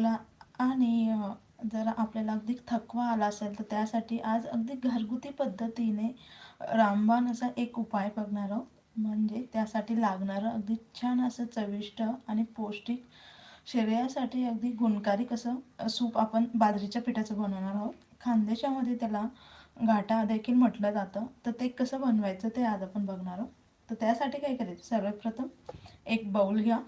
खोकला आणि जर आपल्याला अगदी थकवा आला असेल तर त्यासाठी आज अगदी घरगुती पद्धतीने रामबाण असा एक उपाय बघणार आहोत. म्हणजे त्यासाठी लागणारं अगदी छान असं चविष्ट आणि पौष्टिक शरीरासाठी अगदी गुणकारी कसं सूप आपण बाजरीच्या पिठाचं बनवणार आहोत. खानदेशामध्ये त्याला घाटा देखील म्हटलं जातं. तर ते कसं बनवायचं ते आज आपण बघणार आहोत. तर त्यासाठी काय करायचं? सर्वप्रथम एक बाऊल घ्या.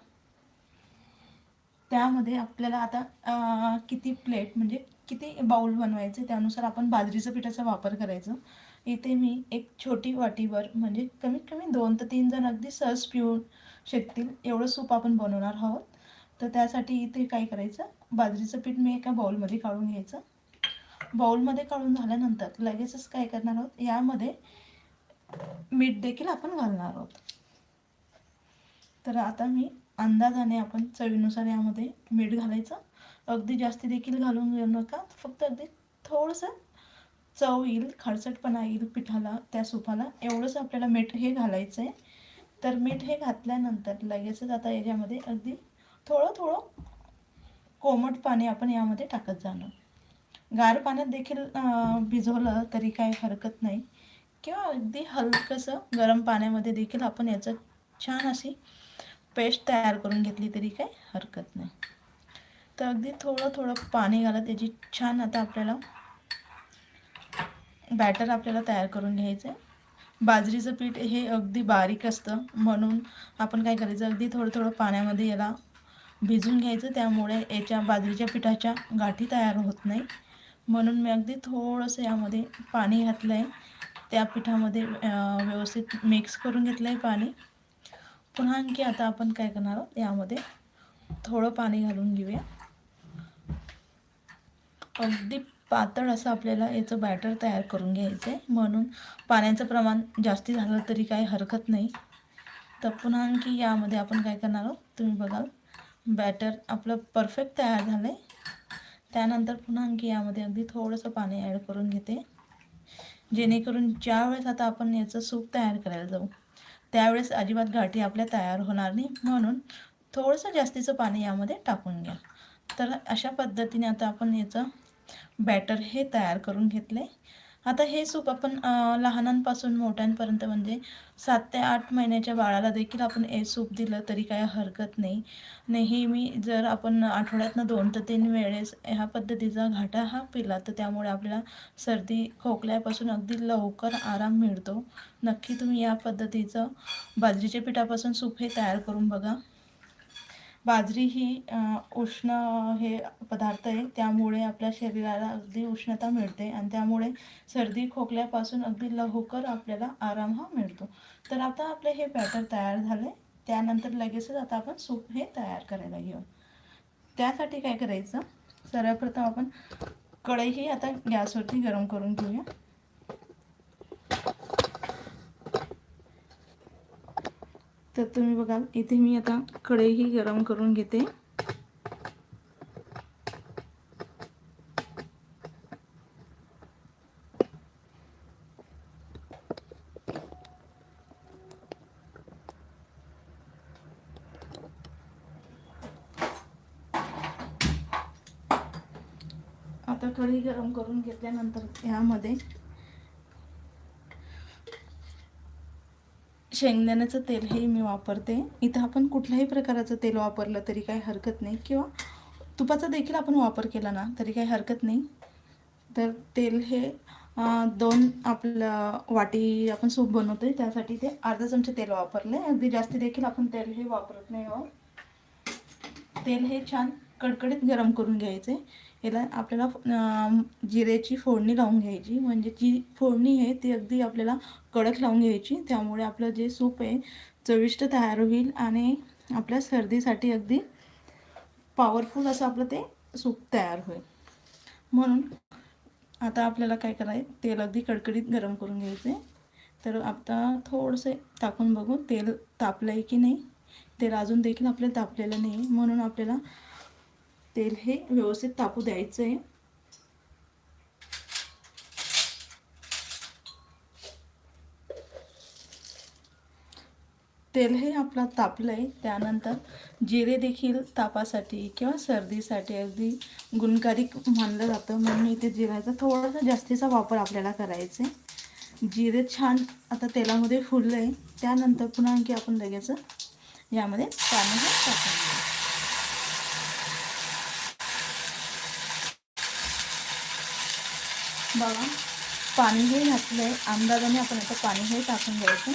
त्यामध्ये आपल्याला आता किती प्लेट म्हणजे किती बाउल बनवायचे त्यानुसार आपण बाजरीचं पिठाचा वापर करायचा. इथे मी एक छोटी वाटीवर म्हणजे कमीत कमी दोन ते तीन जण अगदी सहज पिऊ शकतील एवढं सूप आपण बनवणार आहोत. तर त्यासाठी इथे काय करायचं बाजरीचं पीठ मी एका बाउलमध्ये काढून घ्यायचं. बाउलमध्ये काढून झाल्यानंतर लगेचच काय करणार आहोत यामध्ये मीठ देखील आपण घालणार आहोत. तर आता मी अंदाजाने आपण चवीनुसार यामध्ये मीठ घालायचं. अगदी जास्ती देखील घालून घेऊ नका. फक्त अगदी थोडंसं चव येईल खडसटपणा येईल पिठाला त्या सुपाला. एवढंच आपल्याला मीठ हे घालायचं आहे तर मीठ हे घातल्यानंतर लगेचच आता याच्यामध्ये अगदी थोडं थोडं कोमट पाणी आपण यामध्ये टाकत जाणं गार पाण्यात देखील भिजवलं तरी काही हरकत नाही. किंवा अगदी हलकंसं गरम पाण्यामध्ये देखील आपण याचं छान अशी पेस्ट तयार करून घेतली तरी काही हरकत नाही. तर अगदी थोडं थोडं पाणी घाला त्याची छान आता आपल्याला बॅटर आपल्याला तयार करून घ्यायचं आहे. बाजरीचं पीठ हे अगदी बारीक असतं म्हणून आपण काय करायचं अगदी थोडं थोडं पाण्यामध्ये याला भिजून घ्यायचं त्यामुळे याच्या बाजरीच्या पिठाच्या गाठी तयार होत नाही. म्हणून मी अगदी थोडंसं यामध्ये पाणी घातलं आहे त्या पिठामध्ये व्यवस्थित मिक्स करून घेतलं आहे पाणी. पुन्हा आणखी आता आपण काय करणार आहोत? यामध्ये थोडं पाणी घालून घेऊया. अगदी पातळ असं आपल्याला याचं बॅटर तयार करून घ्यायचं आहे. म्हणून पाण्याचं प्रमाण जास्ती झालं तरी काही हरकत नाही. तर पुन्हा आणखी यामध्ये आपण काय करणार आहोत? तुम्ही बघाल बॅटर आपलं परफेक्ट तयार झालं आहे त्यानंतर पुन्हा आणखी यामध्ये अगदी थोडंसं पाणी ॲड करून घेते. जेणेकरून ज्या वेळेस आता आपण याचं सूप तयार करायला जाऊ त्यावेळेस अजिबात गाठी आपल्या तयार होणार नाही. म्हणून थोडंसं जास्तीचं पाणी यामध्ये टाकून घ्या. तर अशा पद्धतीने आता आपण याचं बॅटर हे तयार करून घेतलं. आहे आता हे सूप आपण लहानांपासून मोठ्यांपर्यंत म्हणजे सात ते आठ महिन्याच्या बाळाला देखील आपण हे सूप दिलं तरी काही हरकत नाही. नेहमी जर आपण आठवड्यातनं दोन ते तीन वेळेस ह्या पद्धतीचा घाटा हा पिला तर त्यामुळे आपल्याला सर्दी खोकल्यापासून अगदी लवकर आराम मिळतो. नक्की तुम्ही या पद्धतीचं बाजरीच्या पिठापासून सूप हे तयार करून बघा. बाजरी ही उष्ण हे पदार्थ आहे. त्यामुळे आपल्या शरीराला अगदी उष्णता मिळते आणि त्यामुळे सर्दी खोकल्यापासून अगदी लवकर आपल्याला आराम हा मिळतो. तर आता आपले हे बॅटर तयार झाले त्यानंतर लगेचच आता आपण सूप हे तयार करायला घेऊ त्यासाठी काय करायचं? सर्वप्रथम आपण कढई ही आता गॅसवरती गरम करून घेऊया. तर तुम्ही बघाल इथे मी आता कढईही गरम करून घेते. आता कढई गरम करून घेतल्यानंतर ह्यामध्ये शेंगदाण्याचं तेल हे मी वापरते. इथं आपण कुठल्याही प्रकाराचं तेल वापरलं तरी काही हरकत नाही. किंवा तुपाचा देखील आपण वापर केला ना तरी काही हरकत नाही. तर तेल हे दोन आपलं वाटी आपण सूप बनवतो आहे त्यासाठी ते अर्धा चमचे तेल वापरले अगदी जास्ती देखील आपण तेल हे वापरत नाही आहोत. तेल हे छान कडकडीत गरम करून घ्यायचे याला आपल्याला जिरेची फोडणी लावून घ्यायची. म्हणजे जी फोडणी आहे ती अगदी आपल्याला कडक लावून घ्यायची. त्यामुळे आपलं जे सूप आहे चविष्ट तयार होईल आणि आपल्या सर्दीसाठी अगदी पॉवरफुल असं आपलं ते सूप तयार होईल. म्हणून आता आपल्याला काय करायचं? तेल अगदी कडकडीत गरम करून घ्यायचं. आहे तर आता थोडंसं टाकून बघू. तेल तापलं आहे की नाही? तेल अजून देखील आपल्याला तापलेलं नाही. म्हणून आपल्याला तेल हे व्यवस्थित तापू द्यायचं आहे तेल हे आपला तापलं आहे त्यानंतर जिरे देखील तापासाठी किंवा सर्दीसाठी अगदी गुणकारी मानलं जातं. म्हणून इथे जिऱ्याचा थोडासा जास्तीचा वापर आपल्याला करायचा आहे जिरे छान आता तेलामध्ये फुललं आहे त्यानंतर पुन्हा आणखी आपण लगेच यामध्ये पाणी हे टाकून घेऊ बघा पाणी हे घातलं आहे अंदाजाने आपण आता पाणी हे टाकून घ्यायचं.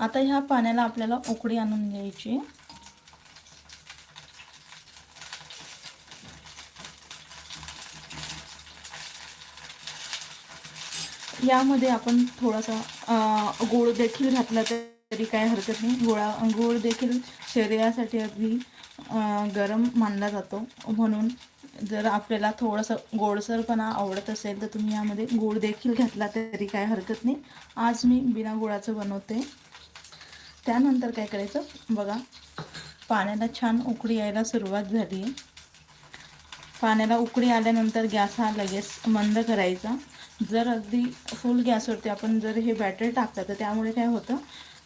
आता ह्या पाण्याला आपल्याला उकडी आणून घ्यायची. यामध्ये आपण थोडासा गोड देखील घातला तर काय हरकत नाही. गोळा गोळ देखील शरीरासाठी अगदी गरम मानला जातो. म्हणून जर आपल्याला थोडंसं गोडसरपणा आवडत असेल तर तुम्ही यामध्ये गोड देखील घातला तरी काय हरकत नाही. आज मी बिना गोळाचं बनवते. त्यानंतर काय करायचं? बघा पाण्याला छान उकळी यायला सुरुवात झाली. आहे पाण्याला उकळी आल्यानंतर गॅस हा लगेच मंद करायचा. जर अगदी फुल गॅसवरती आपण जर हे बॅटर टाकलं तर त्यामुळे काय होतं?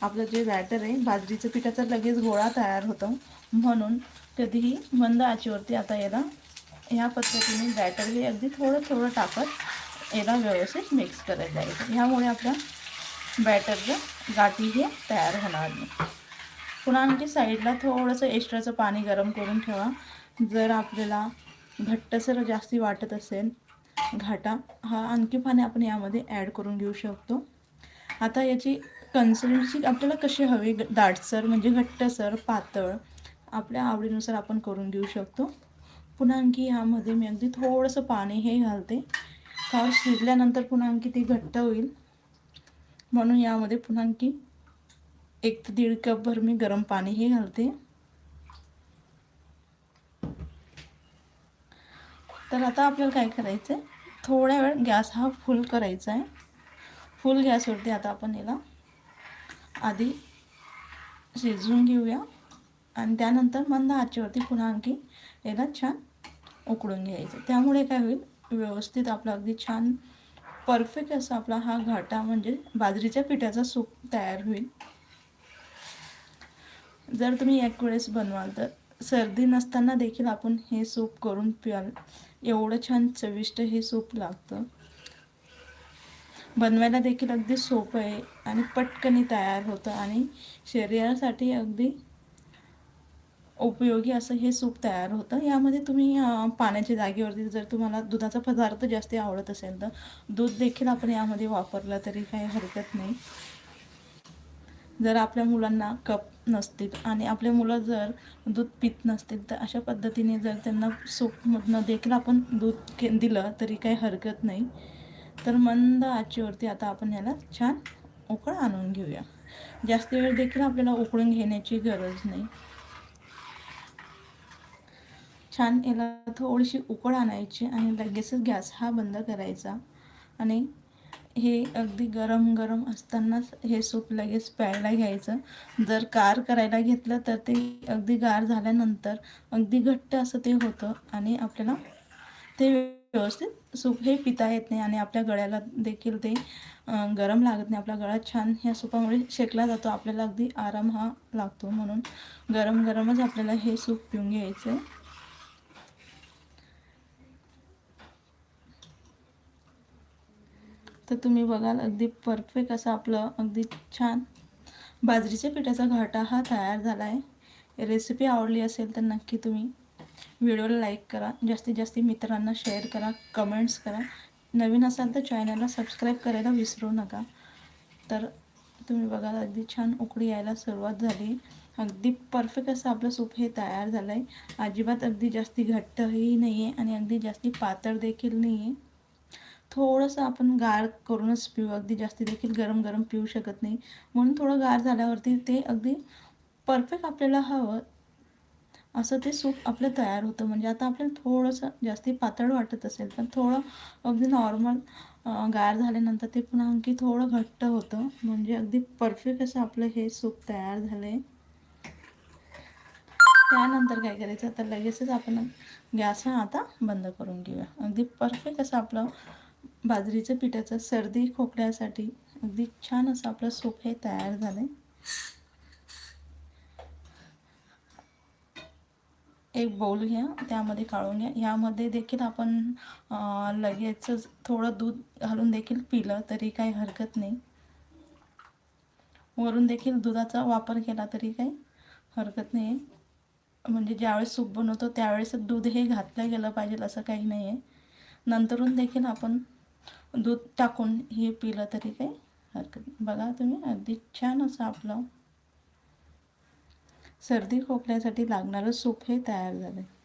आपलं जे बॅटर आहे बाजरीचं पिठाचा लगेच गोळा तयार होतो. म्हणून कधीही मंद आचीवरती आता याला ह्या पद्धतीने बॅटर हे अगदी थोडं थोडं टाकत याला व्यवस्थित मिक्स करत जायचं ह्यामुळे आपल्या बॅटरचं गाठी हे तयार होणार नाही. पुन्हा आणखी साईडला थोडंसं एक्स्ट्राचं पाणी गरम करून ठेवा. जर आपल्याला घट्टसर जास्ती वाटत असेल घाटा हा आणखी पाणी आपण यामध्ये ॲड करून घेऊ शकतो. आता याची कन्सिस्टन्सी आपल्याला कशी हवी? दाटसर म्हणजे घट्टसर पातळ आपल्या आवडीनुसार आपण करून घेऊ शकतो. पुन्हा आणखी ह्यामध्ये मी अगदी थोडंसं पाणी हे घालते. कारण शिजल्यानंतर पुन्हा आणखी ती घट्ट होईल. म्हणून यामध्ये पुन्हा आणखी एक ते दीड कपभर मी गरम पाणी हे घालते. तर आता आपल्याला काय करायचं आहे थोड्या वेळ गॅस हा फुल करायचा आहे. फुल गॅसवरती आता आपण याला आधी शिजवून घेऊया. आणि त्यानंतर मंद आचेवरती पुन्हा आणखी याला छान उकडून घ्यायचं. त्यामुळे काय होईल? व्यवस्थित आपला अगदी छान परफेक्ट असा आपला हा घाटा म्हणजे बाजरीच्या पिठाचा सूप तयार होईल. जर तुम्ही एक वेळेस बनवाल तर सर्दी नसताना देखील आपण हे सूप करून प्याल. एवढं छान चविष्ट हे सूप लागतं. बनवायला देखील अगदी सोपं आहे आणि पटकनी तयार होतं आणि शरीरासाठी अगदी उपयोगी असं हे सूप तयार होतं. यामध्ये तुम्ही पाण्याच्या जागेवरती जर तुम्हाला दुधाचा पदार्थ जास्त आवडत असेल तर दूध देखील आपण यामध्ये वापरलं तरी काही हरकत नाही. जर आपल्या मुलांना कप नसतील आणि आपले मुलं जर दूध पित नसतील तर अशा पद्धतीने जर त्यांना सूपमधनं देखील आपण दूध दिलं तरी काही हरकत नाही. तर मंद आचेवरती आता आपण याला छान उकळ आणून घेऊया. जास्त वेळ देखील आपल्याला उकळून घेण्याची गरज नाही. छान याला थोडीशी उकळ आणायची आणि लगेचच गॅस हा बंद करायचा. आणि हे अगदी गरम गरम असतानाच हे सूप लगेच प्यायला घ्यायचं. जर कार करायला घेतलं तर ते अगदी गार झाल्यानंतर अगदी घट्ट असं ते होतं आणि आपल्याला ते व्यवस्थित सूप हे पिता येत नाही आणि आपल्या गळ्याला देखील ते गरम लागत नाही. आपला गळा छान ह्या सूपामुळे शेकला जातो. आपल्याला अगदी आराम हा लागतो म्हणून गरम गरमच आपल्याला हे सूप पिऊन घ्यायचं आहे तर तुम्ही बघाल अगदी परफेक्ट असं आपलं अगदी छान बाजरीच्या पिठाचा घाटा हा तयार झाला आहे रेसिपी आवडली असेल तर नक्की तुम्ही व्हिडिओला लाईक करा जास्तीत जास्त मित्रांना शेअर करा कमेंट्स करा. नवीन असाल तर चॅनलला सबस्क्राईब करायला विसरू नका. तर तुम्ही बघा अगदी छान उकडी यायला सुरुवात झाली. अगदी परफेक्ट असं आपलं सूप हे तयार झालं आहे अजिबात अगदी जास्ती घट्टही नाही आहे आणि अगदी जास्ती पातळ देखील नाही आहे थोडंसं आपण गार करूनच पिऊ अगदी जास्ती देखील गरम गरम पिऊ शकत नाही. म्हणून थोडं गार झाल्यावरती ते अगदी परफेक्ट आपल्याला हवं. असं ते सूप आपलं तयार होतं. म्हणजे आता आपल्याला थोडंसं जास्ती पातळ वाटत असेल पण थोडं अगदी नॉर्मल गार झाल्यानंतर ते पुन्हा आणखी थोडं घट्ट होतं. म्हणजे अगदी परफेक्ट असं आपलं हे सूप तयार झालं आहे त्यानंतर काय करायचं? तर लगेचच आपण गॅस हा आता बंद करून घेऊया. अगदी परफेक्ट असं आपलं बाजरीचं पिठाचं सर्दी खोकल्यासाठी अगदी छान असं आपलं सूप हे तयार झालं आहे एक बोल घ्या त्यामध्ये काढून घ्या. यामध्ये देखील आपण अं, लगेचच थोडं दूध घालून देखील पिलं तरी काही हरकत नाही. वरून देखील दुधाचा वापर केला तरी काही हरकत नाही आहे म्हणजे ज्यावेळेस सूप बनवतो त्यावेळेस दूध हे घातलं गेलं पाहिजे असं काही नाही आहे नंतरून देखील आपण दूध टाकून हे पिलं तरी काही हरकत नाही. बघा तुम्ही अगदी छान असं आपलं सर्दी खोकल्यासाठी लागणारं सूप हे तयार झालं आहे